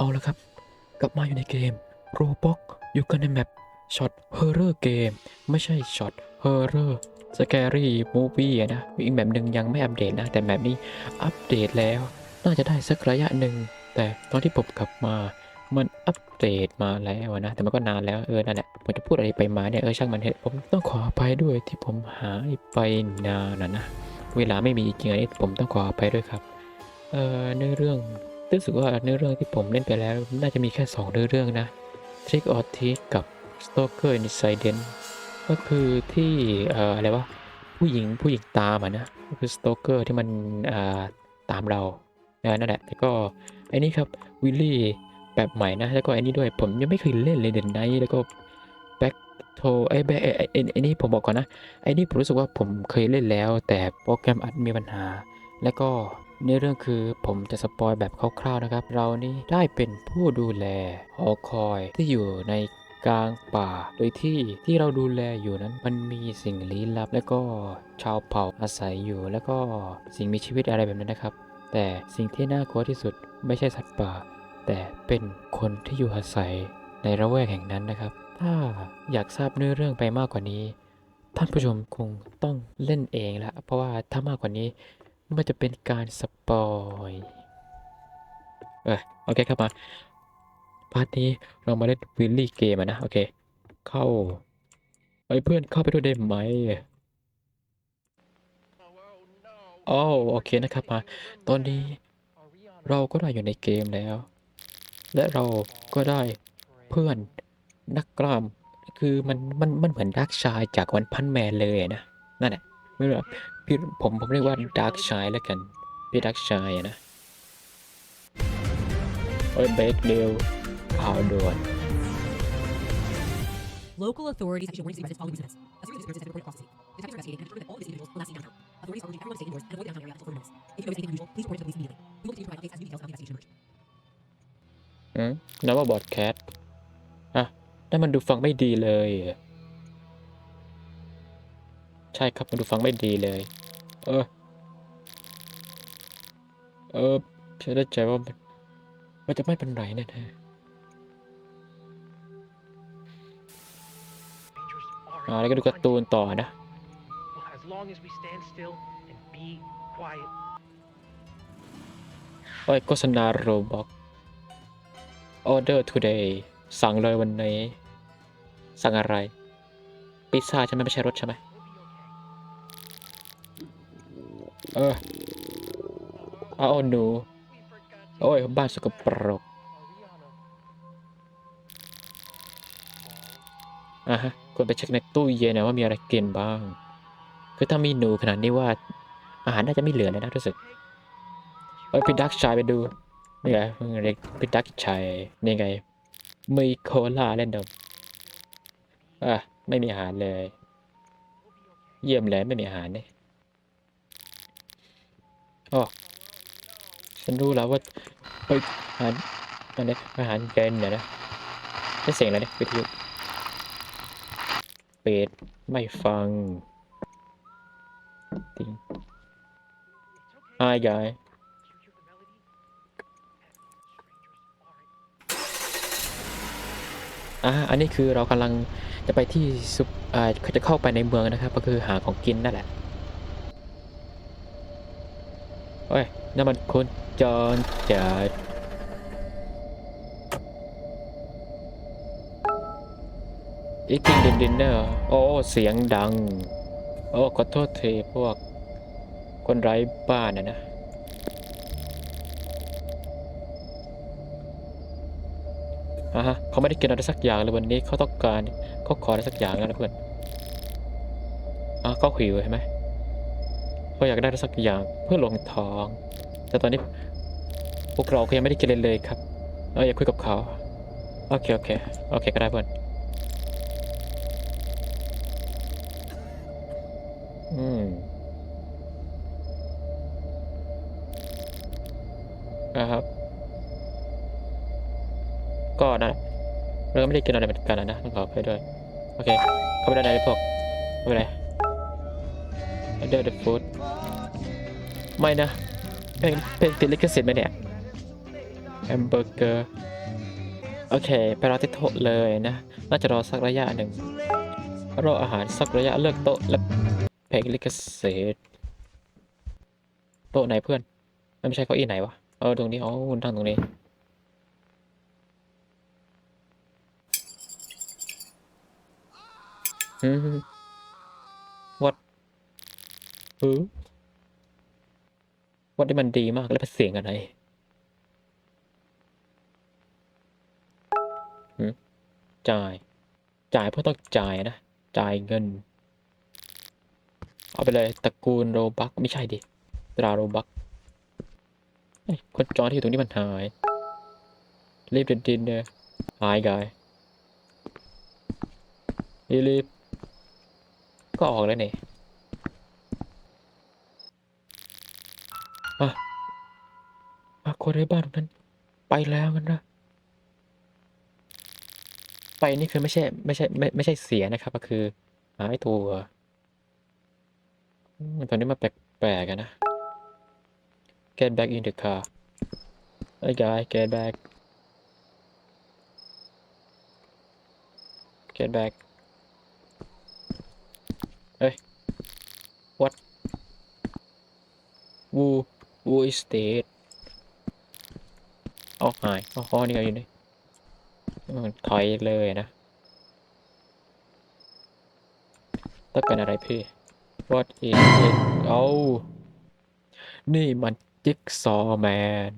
เอาละครับ กลับมาอยู่ในเกมโรบ็อกอยู่กันในแมปช็อตเฮอร์เรอร์เกมไม่ใช่ช็อตเฮอร์เรอร์สแกรี่มูฟี่อะนะอีกแบบหนึ่งยังไม่อัปเดตนะ แต่แบบนี้อัปเดตแล้ว น่าจะได้สักระยะหนึ่ง แต่ตอนที่ผมกลับมามันอัปเดตมาแล้วนะ แต่มันก็นานแล้วเออนั่นแหละผมจะพูดอะไรไปมาเนี่ยเออช่างมันเถอะผมต้องขออภัยด้วยที่ผมหายไปนานนะนะเวลาไม่มีจริงๆอันนี้ผมต้องขออภัยด้วยครับเอ่อเนื้อเรื่อง รู้สึกว่าเนื้อเรื่องที่ผมเล่นไปแล้ว น่าจะมีแค่สองเนื้อเรื่องนะ Trick or Treat กับ Stalker Incident ก็คือที่เอ่ออะไรวะผู้หญิงผู้หญิงตามอะนะก็คือ Stalker ที่มันอ่าตามเรานั่นแหละแต่ก็อ้นี่ครับวิลลี่แบบใหม่นะ แล้วก็อ้นี่ด้วยผมยังไม่เคยเล่นเลยเด่นไนแล้วก็ Back to ไอ้แบไอ้ไอ้ไอ้ไอ้นี่ผมบอกก่อนนะไอ้นี่ผมรู้สึกว่าผมเคยเล่นแล้ว แต่โปรแกรมอัดมีปัญหา และก็ ในเรื่องคือผมจะสปอยแบบคร่าวๆนะครับ เรานี่ได้เป็นผู้ดูแลหอคอยที่อยู่ในกลางป่า โดยที่ที่เราดูแลอยู่นั้น มันมีสิ่งลี้ลับ และก็ชาวเผ่าอาศัยอยู่ แล้วก็สิ่งมีชีวิตอะไรแบบนั้นนะครับ แต่สิ่งที่น่ากลัวที่สุดไม่ใช่สัตว์ป่า แต่เป็นคนที่อยู่อาศัยในระแวกแห่งนั้นนะครับ ถ้าอยากทราบเนื้อเรื่องไปมากกว่านี้ ท่านผู้ชมคงต้องเล่นเองละเพราะว่าถ้ามากกว่านี้ มันจะเป็นการสปอยเออโอเคครับมาพาร์ทนี้เรามาเล่นวิลลี่เกมนะ โอเค เข้าไอ้ยเพื่อนเข้าไปด้วยได้ไหมโอ้โอเคนะครับมา ตอนนี้เราก็ได้อยู่ในเกมแล้ว และเราก็ได้เพื่อนนักกล้ามคือมันมันมันเหมือนดักชายจากวันพันแมนเลยนะ นั่นแหละไม่รู้ พี่ผมผมเรียกว่าดักชายแล้วกัน พี่ดักชายอะนะโอ้ยเบรกเร็วข่าวด่วน Local authorities issue warning to residents following these events. A series of disappearances has been reported across the city. Detectives are investigating and determined that all of these individuals will last seen downtown. Authorities are urging everyone to stay indoors and avoid the downtown area until further notice. If you notice anything unusual, please report it to the police immediately. We will continue to provide updates as new details about the investigation emerge. อืมนับว่าบอดแคสต์อะนั่นมันดูฟังไม่ดีเลย ใช่ครับมันดูฟังไม่ดีเลย เออ เออเชื่อได้ใจว่ามันมันจะไม่เป็นไรแน่ๆอ่าแล้วก็ดูการ์ตูนต่อนะ โอ้ยโฆษณาโรบอก order today สั่งเลยวันนี้ สั่งอะไร พิซซ่าใช่ไหมไม่ใช่รถใช่ไหม เออเอาหนูโอ้ย บ้านสกปรกอะฮะควรไปเช็คในตู้เย็นนะว่ามีอะไรกินบ้าง คือถ้ามีหนูขนาดนี้ว่า อาหารน่าจะไม่เหลือแล้วนะรู้สึกเอ้ยพี่ดักชายไปดู นี่ไงเรียกพี่ดักชายนี่ไง มีโคลาเล่นดมอะไม่มีอาหารเลย เยี่ยมเลยไม่มีอาหารเนี่ย อ๋อฉันรู้แล้วว่าเฮ้ยอาหารอันนี้อาหารเย็นเนี่ยนะได้เสียงอะไรเนี่ยวิทยุเป็ดไม่ฟังติง It's okay. Hi guy Do you hear the melody? Strangers are อะอันนี้คือเรากำลังจะไปที่ซุปอ่าจะเข้าไปในเมืองนะครับ ก็คือหาของกินนั่นแหละ เฮ้ยนั่นมันคนจรจัดอีกินดินเนอร์โอ้ เสียงดัง โอ้ขอโทษทีพวก คนไร้บ้านนะนะ อ่าฮะ เขาไม่ได้กินอะไรสักอย่างเลยวันนี้เขาต้องการเขาขออะไรสักอย่างแล้วนะเพื่อน อะเขาหิวใช่ไหม เขาอยากได้สักอย่างเพื่อลงท้อง แต่ตอนนี้พวกเราก็ยังไม่ได้กินเลยเลยครับเอออยากคุยกับเขาโอเคโอเคโอเคก็ได้เพื่อนอืมอ่าครับ ก็นะเราก็ไม่ได้กินอะไรเหมือนกันนะต้องขอไปด้วย โอเค เข้าไปด้านในพวกไม่เป็นไร Under the food ไม่นะเป็นเป็นติดลิขสิทธิ์ไหมเนี่ยแฮมเบอร์เกอร์โอเค ไปรอที่โต๊ะเลยนะ น่าจะรอสักระยะหนึ่งรออาหารสักระยะเลือกโต๊ะและเพลงลิขสิทธิ์โต๊ะไหนเพื่อนไม่ใช่เก้าอี้ไหนวะเออตรงนี้อ๋อคุณนั่งตรงนี้อืม what เออ what นี่มันดีมากแล้วเป็นเสียงอะไรจ่าย จ่ายเพื่อต้องจ่ายนะ จ่ายเงิน เอาไปเลยตระกูลโรบักไม่ใช่ดิตราโรบักคนจอที่อยู่ตรงนี้มันหาย รีบเดินดินเนอหายกายรีบๆก็ออกแล้วเนี่ย อะอะคนในบ้านตรงนั้น ไปแล้วกันนะ ไปนี่คือไม่ใช่ ไม่ใช่ ไม่ไม่ใช่เสียนะครับ ก็คือหายตัวตอนนี้มาแปลกๆกันนะ get back in the car hey guy get back get back เฮ้ย what who who is dead เอาหายเอาอ๋อนี่ไงอยู่นี่ถอยเลยนะต้องเป็นอะไรพี่ what is it เอา นี่มันจิ๊กซอแมน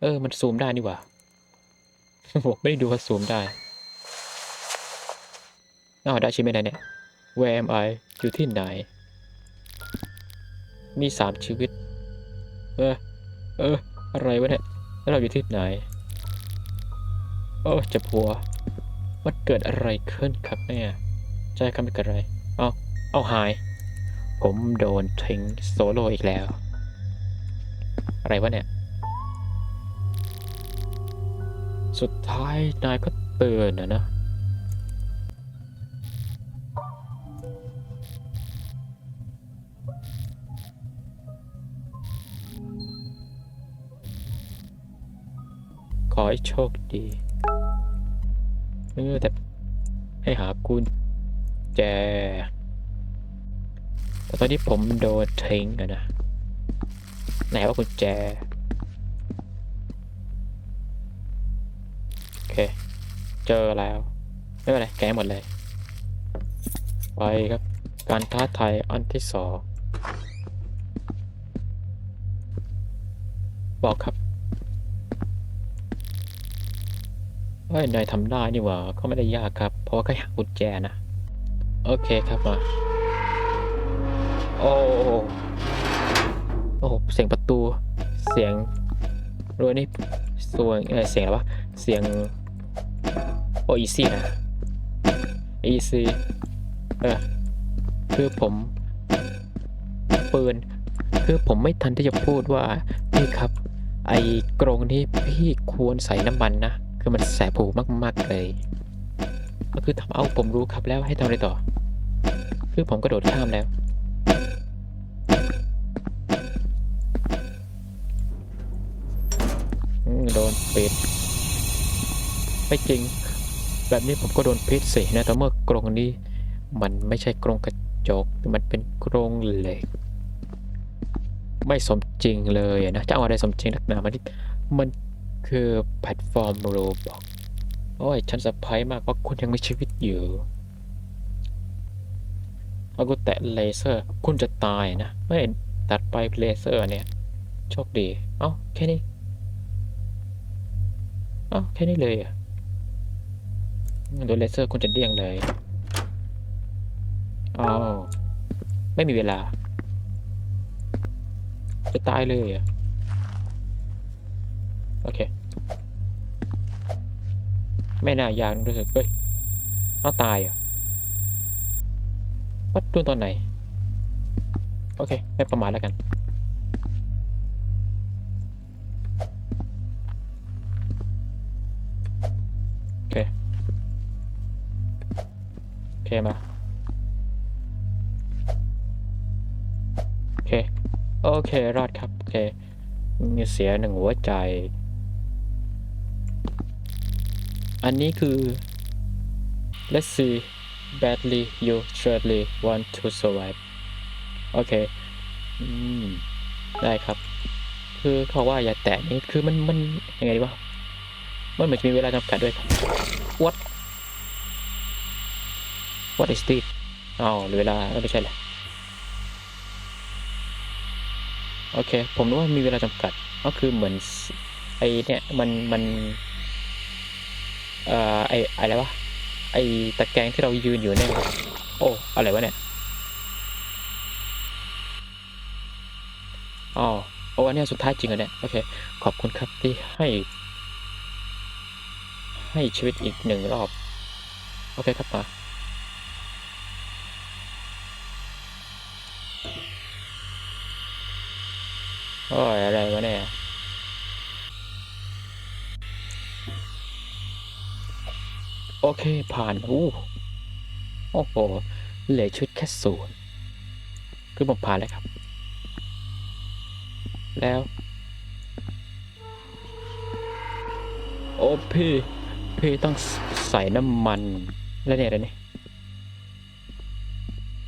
เออ มันซูมได้นี่หว่าผมไม่ได้ดูว่าซูมได้อ้าวได้ใช่ไหมเนี่ย Where am I อยู่ที่ไหน มีสามชีวิต เออ เออ อะไรวะเนี่ย แล้วเราอยู่ที่ไหน โอ้จะพัว มันเกิดอะไรขึ้นครับเนี่ยใช่ครับไม่เกิดอะไร เอาเอาหาย ผมโดนทิ้งโซโลอีกแล้ว อะไรวะเนี่ย สุดท้ายนายก็เตือนนะนะ อให้โชคดีเออแต่ให้หากุญแจแต่ตอนนี้ผมโดนทิ้งอะนะ ไหนว่ากุญแจ โอเค เจอแล้ว ไม่เป็นไร แก้หมดเลย ไปครับ การท้าทายอันที่สอง บอกครับ ฮ้ยนายทำได้นี่หว่าก็ไม่ได้ยากครับ เพราะว่าแค่หากุญแจนะ โอเคครับมา โอ้โหโอ้เสียงประตู เสียงรวยนี่ส่วนเอเสียงอะไรวะ เสียง โอ้อีซี่นะอีซี่เออคือผมปืนคือผมไม่ทันที่จะพูดว่าพี่ครับ ไอ้กรงนี้พี่ควรใส่น้ำมันนะ คือมันแสบหูมากๆเลยก็คือทำเอาผมรู้ครับแล้วให้ทำอะไรต่อ คือผมกระโดดข้ามแล้ว โดนปิดไม่จริง แบบนี้ผมก็โดนพิษสินะแต่เมื่อกรงนี้ มันไม่ใช่กรงกระจกมันเป็นกรงเหล็ก ไม่สมจริงเลยนะจะเอาอะไรสมจริงนักหนามันมัน คือแพลตฟอร์มโรบอกโอ้ย ฉันเซอร์ไพรส์มากว่าคุณยังมีชีวิตอยู่เอากูแตะเลเซอร์ คุณจะตายนะ ไม่ตัดไปเลเซอร์เนี่ย โชคดี เอ้า แค่นี้ เอ้า แค่นี้เลยอะโดนเลเซอร์คุณจะเดี้ยงเลยอ้าวไม่มีเวลา จะตายเลยอะ โอเค ไม่น่ายากรู้สึกเฮ้ยเอาตายอะวัดดูตอนไหน โอเค ไม่ประมาทแล้วกัน โอเค โอเค มาเค โอเค รอดครับ โอเค มีเสียหนึ่งหัวใจ อันนี้คือ let's see badly you surely want to survive โอเค อืม ได้ครับ คือเขาว่าอย่าแตะนี่ คือมันมันยังไงดีวะ มันเหมือนจะมีเวลาจำกัดด้วยครับ what what is this อ๋อเหลือเวลาไม่ใช่แหละโอเค ผมรู้ว่ามีเวลาจำกัด ก็คือเหมือนไอเนี่ย มันมัน เอ่อไออะไรวะไอตะแกรงที่เรายืนอยู่เนี่ยโอ้อะไรวะเนี่ยอ๋อโอ้อันเนี้ยสุดท้ายจริงเหรอเนี่ยโอเค ขอบคุณครับที่ให้ ให้ชีวิตอีกหนึ่งรอบ โอเคครับมาโอ้ยอะไรวะเนี่ย โอเคผ่านอู้โอ้โหเหลือชุดแค่ศูนย์คือผมผ่านแล้วครับ แล้ว โอ้พี่ พี่ต้องใส่น้ำมัน แล้วเนี่ยอะไรเนี่ย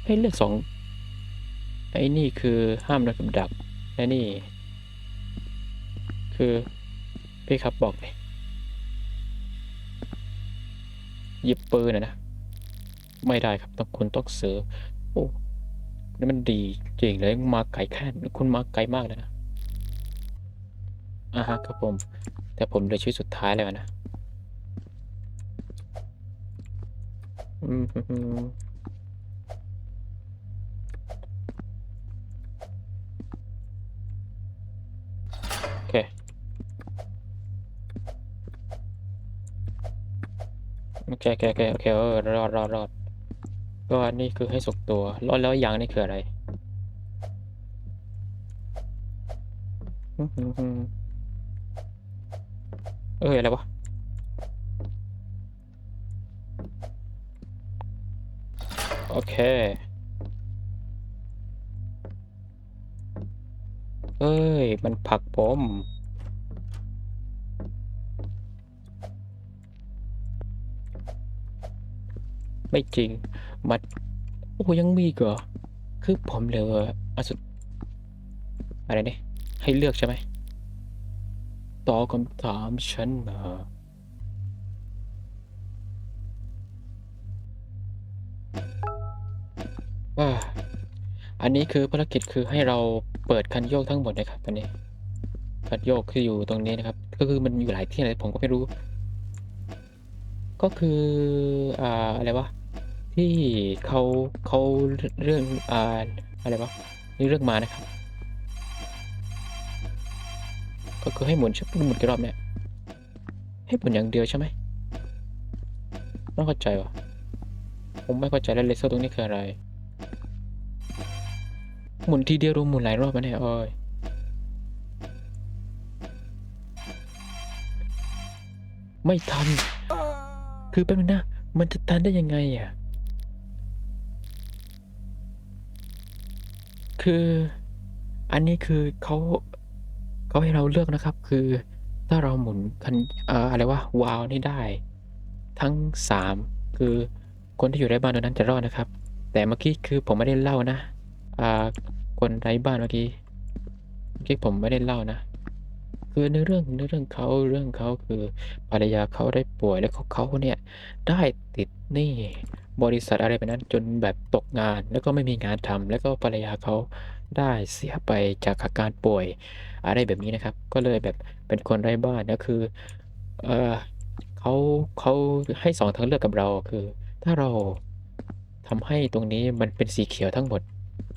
ให้เลือกสองไอ้นี่คือห้ามโดนกับดักและนี่ คือ พี่ครับบอกเลย หยิบปืนนะนะ ไม่ได้ครับต้องคุณต้องเสือโอ้นี่มันดีจริงเลยมาไกลแค่คุณมาไกลมากเลยนะอะฮะครับผม แต่ผมเลยชีวิตสุดท้ายแล้วนะ อืม อเคโอเคโอเคโอเคเออรอดรอดรอดก็นี่คือให้สุกตัวรอดแล้วยางนี่คืออะไรเอ้ยอะไรวะโอเคเอ้ย มันผลักผม ไม่จริงมันโอ้ยังมีกเหรอคือผมเหลืออสุด อะไรเนี่ย ให้เลือกใช่ไหมตอบคำถามฉันมาว่าอันนี้คือภารกิจคือให้เราเปิดคันโยกทั้งหมดนะครับอันนี้คันโยกคืออยู่ตรงนี้นะครับ ก็คือมันอยู่หลายที่เลยผมก็ไม่รู้ ก็คือ อ่า อะไรวะ ที่เขาเขาเรื่อง อ่า อะไรวะนี่เรื่องมานะครับ ก็คือให้หมุนใช่หมุนกี่รอบเนี่ย ให้หมุนอย่างเดียวใช่ไหมไม่เข้าใจวะผมไม่เข้าใจแล้วเลเซอร์ตรงนี้คืออะไร หมุนทีเดียวรวมหมุนหลายรอบมาเนี่ยโอ้ยไม่ทัน คือแป๊บนึงนะ มันจะทันได้ยังไงอะ คืออันนี้คือเขาเขาให้เราเลือกนะครับ คือถ้าเราหมุนคันเอออะไรวะวาล์วนี่ได้ ทั้งสามคือคนที่อยู่ในบ้านตรงนั้นจะรอดนะครับ แต่เมื่อกี้คือผมไม่ได้เล่านะ อ่า คนไร้บ้านเมื่อกี้ เมื่อกี้ผมไม่ได้เล่านะ คือในเรื่องในเรื่องเขาเรื่องเขาคือภรรยาเขาได้ป่วยแล้วเขาเขาเนี่ยได้ติดหนี้บริษัทอะไรแบบนั้นจนแบบตกงาน แล้วก็ไม่มีงานทำแล้วก็ภรรยาเขาได้เสียไปจากอาการป่วยอะไรแบบนี้นะครับ ก็เลยแบบเป็นคนไร้บ้านก็คือเออเขาเขาให้สองทางเลือกกับเราคือ ถ้าเราทำให้ตรงนี้มันเป็นสีเขียวทั้งหมด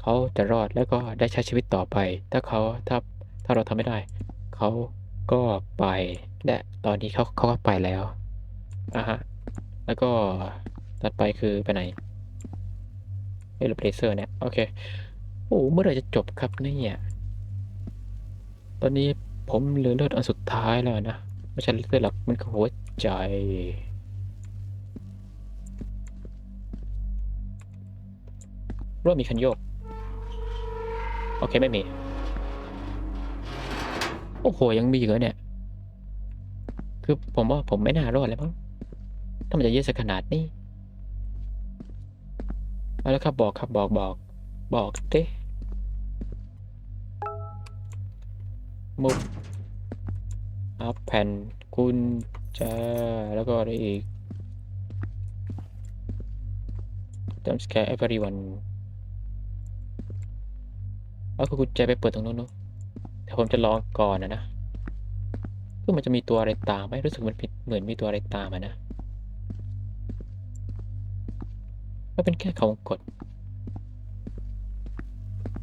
เขาจะรอดแล้วก็ได้ใช้ชีวิตต่อไป ถ้าเขาถ้าถ้าเราทำไม่ได้ เขาก็ไปและตอนนี้เขาเขาก็ไปแล้วอะฮะ แล้วก็ถัดไปคือไปไหนเอลเพลเซอร์เนี่ย โอเค โอ้เมื่อไรจะจบครับเนี่ยตอนนี้ผมเหลือเลือดอันสุดท้ายแล้วนะ ไม่ใช่เลือดหรอกมันคือหัวใจรอบมีคันโยก โอเค ไม่มี โอ้โหยังมีอีกเหรอเนี่ย คือผมว่าผมไม่น่ารอดเลยมั้งถ้ามันจะเยอะสักขนาดนี้เอาละครับบอกครับบอกบอก บอกเด้มุกอัพแผ่นกุญแจแล้วก็อะไรอีกจำสแกร์ everyone เอากุญแจไปเปิดตรงนู้นเนอะ แต่ผมจะลองก่อนนะนะคือมันจะมีตัวอะไรตามไหมรู้สึกมันผิดเหมือนมีตัวอะไรตามอะนะก็เป็นแค่ของกด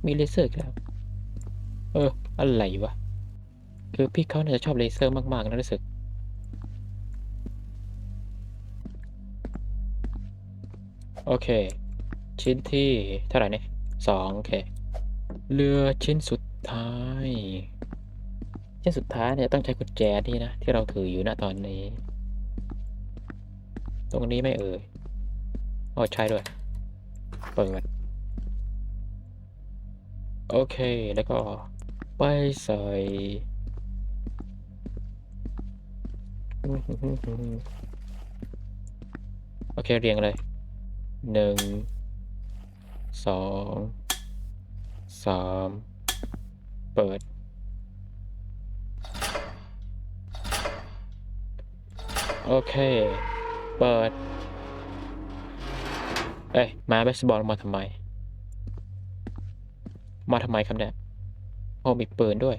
มีเลเซอร์แล้ว เออ อะไรวะ คือพี่เขาน่าจะชอบเลเซอร์มาก ๆ นะรู้สึกโอเค ชิ้นที่เท่าไหร่เนี่ยสองโอเค เรือชิ้นสุด ท้ายชิ้นสุดท้ายเนี่ยต้องใช้กุญแจนี่นะที่เราถืออยู่ณตอนนี้ ตรงนี้ไม่เอ่ยอ๋อใช่ด้วยเปิดโอเคแล้วก็ไปใส่โอเค เรียงเลยหนึ่งสองสาม เปิด โอเค เปิด เอ้ยมาเบสบอลมาทำไม มาทำไมครับเนี่ยโอ้มีปืนด้วย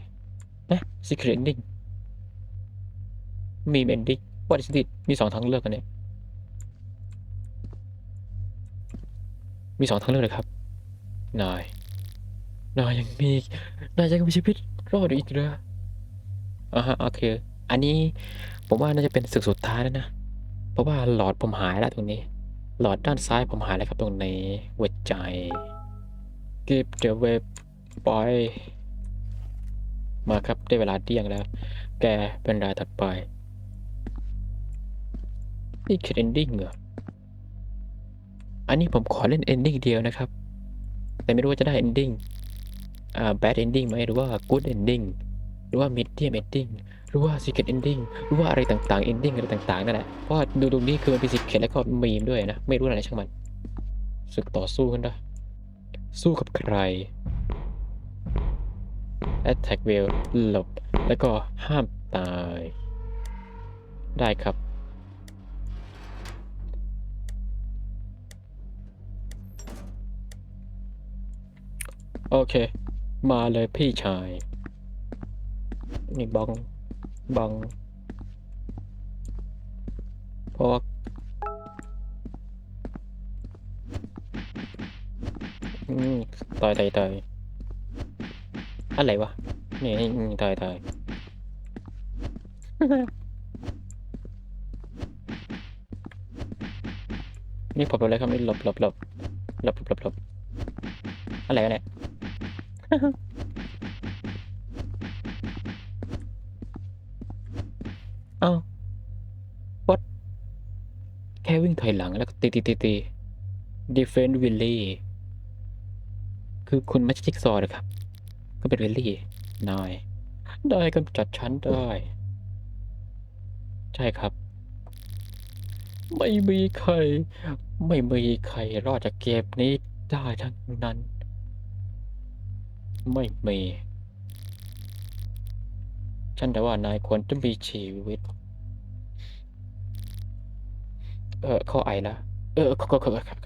นะ Secret Ending มี Ending What is it มีสองทางเลือกกันเนี่ยมีสองทางเลือกเลยครับนาย นายยังมีนายยังมีชีวิตรอดอีกเหรออ่าฮะโอเค อันนี้ผมว่าน่าจะเป็นศึกสุดท้ายแล้วนะ เพราะว่าหลอดผมหายแล้วตรงนี้ หลอดด้านซ้ายผมหายแล้วครับตรงในหัวใจ Give the web ปล่อยมาครับได้เวลาเที่ยงแล้ว แกเป็นรายถัดไปนี่คือ ending เหรอ อันนี้ผมขอเล่น ending เดียวนะครับ แต่ไม่รู้ว่าจะได้ ending bad ending ไหมหรือว่า good ending หรือว่า medium ending หรือว่า secret ending หรือว่าอะไรต่างๆ ending อะไรต่างๆนั่นแหละเพราะดูตรงนี้คือมันเป็น secret แล้วก็มีมด้วยนะ ไม่รู้อะไรช่างมันศึกต่อสู้กันนะสู้กับใคร attack w e l หลบ แล้วก็ห้ามตาย ได้ครับโอเค มาเลยพี่ชาย นี่บองบองเพราะว่าต่อยต่อยต่อยอะไรวะ นี่ต่อยต่อยนี่ผมเลยครับนี่หลบหลบหลบหลบหลบหลบหลบอะไรกันเนี่ย เอ้า what แค่วิ่งถอยหลังแล้วก็ตีตีตีตี defend w i l l y คือคุณไม่ใช่จิ๊กซอว์นะครับ ก็เป็นวิลลี่นายได้กำจัดฉันได้ ใช่ครับ ไม่มีใคร ไม่มีใครรอดจากเกมนี้ได้ทั้งนั้น ไม่มี ฉันแต่ว่านายควรจะมีชีวิต เออเขาไอละเออขาเขาเขาเขา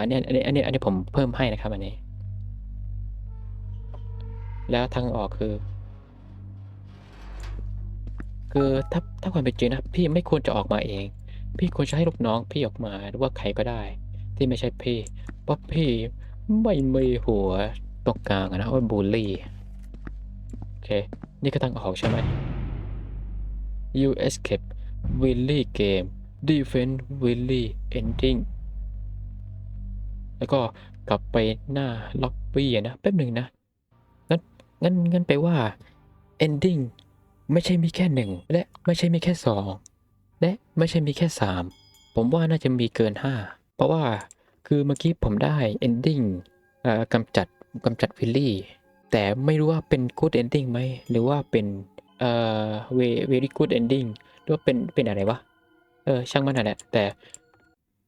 อันนี้อันนี้อันนี้อันนี้ผมเพิ่มให้นะครับ อันนี้ แล้วทางออกคือ คือถ้าถ้าความเป็นจริงนะพี่ไม่ควรจะออกมาเอง พี่ควรจะให้ลูกน้องพี่ออกมาหรือว่าใครก็ได้ ที่ไม่ใช่พี่เพราะพี่ไม่มีหัว ตรงกลางอะนะว่าบูลลี่ โอเค นี่ก็ทางออกใช่ไหม You escape Willy game Defend Willy ending แล้วก็กลับไปหน้าล็อบบี้นะแป๊บหนึ่งนะ งั้นงั้นงั้นแปว่า ending ไม่ใช่มีแค่หนึ่งและไม่ใช่มีแค่สองและไม่ใช่มีแค่สามผมว่าน่าจะมีเกินห้าเพราะว่าคือเมื่อกี้ผมได้ ending กำจัด กำจัดวิลลี่ แต่ไม่รู้ว่าเป็น good ending ไหม หรือว่าเป็นเอ่อ very very good ending หรือว่าเป็นเป็นอะไรวะ เออ ช่างมันนั่นแหละแต่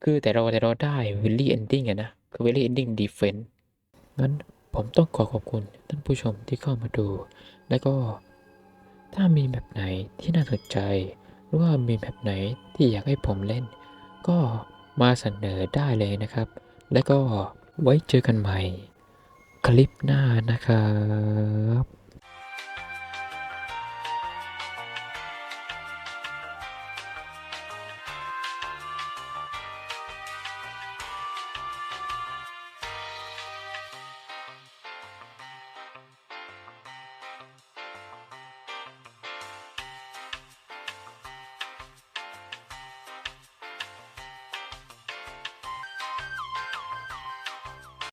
คือแต่เราแต่เราได้ really ending อะนะ คือ really ending defense งั้นผมต้องขอขอบคุณท่านผู้ชมที่เข้ามาดู แล้วก็ถ้ามีแบบไหนที่น่าสนใจ หรือว่ามีแบบไหนที่อยากให้ผมเล่น ก็มาเสนอได้เลยนะครับ แล้วก็ไว้เจอกันใหม่ คลิปหน้านะครับ